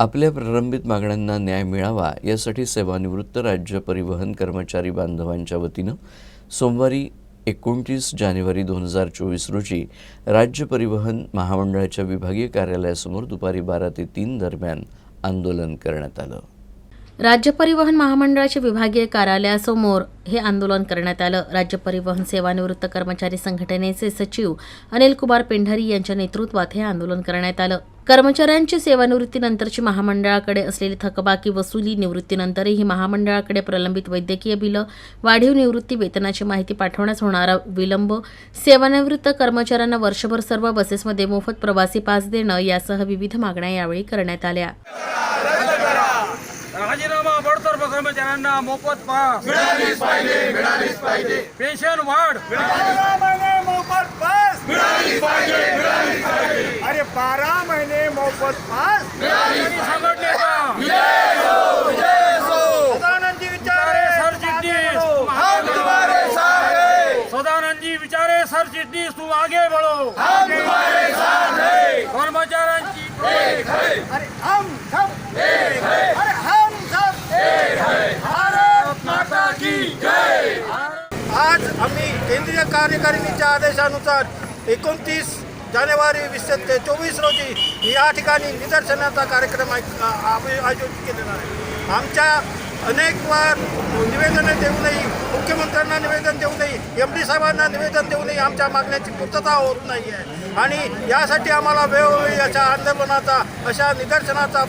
आपल्या प्रलंबित मागण्यांना न्याय मिळावा यासाठी सेवानिवृत्त राज्य परिवहन कर्मचारी बांधवांच्या वतीनं सोमवारी एकोणतीस जानेवारी दोन हजार चोवीस रोजी राज्य परिवहन महामंडळाच्या विभागीय कार्यालयासमोर दुपारी बारा ते तीन दरम्यान आंदोलन करण्यात आलं. राज्य परिवहन महामंडळाच्या विभागीय कार्यालयासमोर हे आंदोलन करण्यात आलं. राज्य परिवहन सेवानिवृत्त कर्मचारी संघटनेचे सचिव अनिल कुमार पेंढारी यांच्या नेतृत्वात हे आंदोलन करण्यात आलं. कर्मचाऱ्यांची सेवानिवृत्तीनंतरची महामंडळाकडे असलेली थकबाकी वसुली निवृत्तीनंतरही महामंडळाकडे प्रलंबित वैद्यकीय बिलं वाढीव निवृत्ती वेतनाची माहिती पाठवण्यास होणारा विलंब सेवानिवृत्त कर्मचाऱ्यांना वर्षभर सर्व बसेसमध्ये मोफत प्रवासी पास देणं यासह विविध मागण्या यावेळी करण्यात आल्या. राजीनामा बडतर्फ कर्मचाऱ्यांना मोफत पास. मिळालीच पाहिजे मिळालीच पाहिजे. पेन्शन वाढ. मोफत अरे बारा आणि संघटनेचा. सदानंदजी विचारे सरचिटणीस सदानंदजी विचारे सरचिटणीस तू आगे बढो कर्मचाऱ्यांची अरे हम सब अरे हम सब भारत माता की जय. आज आम्ही केंद्रीय कार्यकारिणीच्या आदेशानुसार एकोणतीस जानेवारी वीस ते चोवीस रोजी या ठिकाणी निदर्शनाचा कार्यक्रम आयोजित केलेला आहे. आमच्या अनेक वार निवेदनं देऊनही मुख्यमंत्र्यांना निवेदन देऊनही एम डी साहेबांना निवेदन देऊनही आमच्या मागण्याची पूर्तता होत नाही आहे आणि यासाठी आम्हाला वेळोवेळी अशा आंदोलनाचा अशा निदर्शनाचा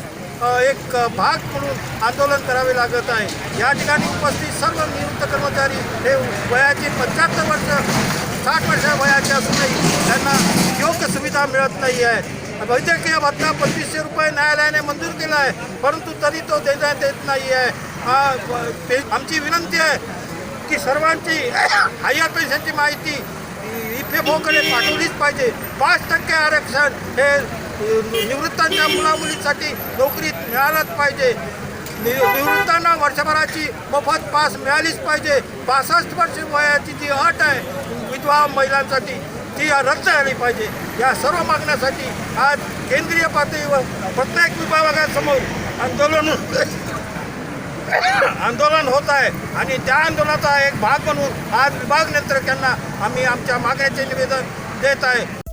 एक भाग म्हणून आंदोलन करावे लागत आहे. या ठिकाणी उपस्थित सर्व निवृत्त कर्मचारी हे वयाची पंच्याहत्तर वर्ष साठ वर्ष वयाचे असूनही त्यांना योग्य सुविधा मिळत नाही आहे. वैद्यकीय भत्ता पंचवीसशे रुपये न्यायालयाने मंजूर केला आहे परंतु तरी तो देण्यात येत नाही आहे. आमची विनंती आहे की सर्वांची हायर पेन्शनची माहिती इफेबोकडे पाठवलीच पाहिजे. पाच टक्के आरक्षण हे निवृत्तांच्या मुलामुलींसाठी नोकरीत मिळालंच पाहिजे. नि निवृत्तांना वर्षभराची मोफत पास मिळालीच पाहिजे. पासष्ट वर्ष वयाची जी अट आहे विधवा महिलांसाठी. ती रद्द झाली पाहिजे. या सर्व मागण्यासाठी आज केंद्रीय पातळीवर प्रत्येक विभागासमोर आंदोलन आंदोलन होत आहे. आणि त्या आंदोलनाचा एक भाग म्हणून आज विभाग नियंत्रकांना आम्ही आमच्या मागण्याचे निवेदन देत आहे.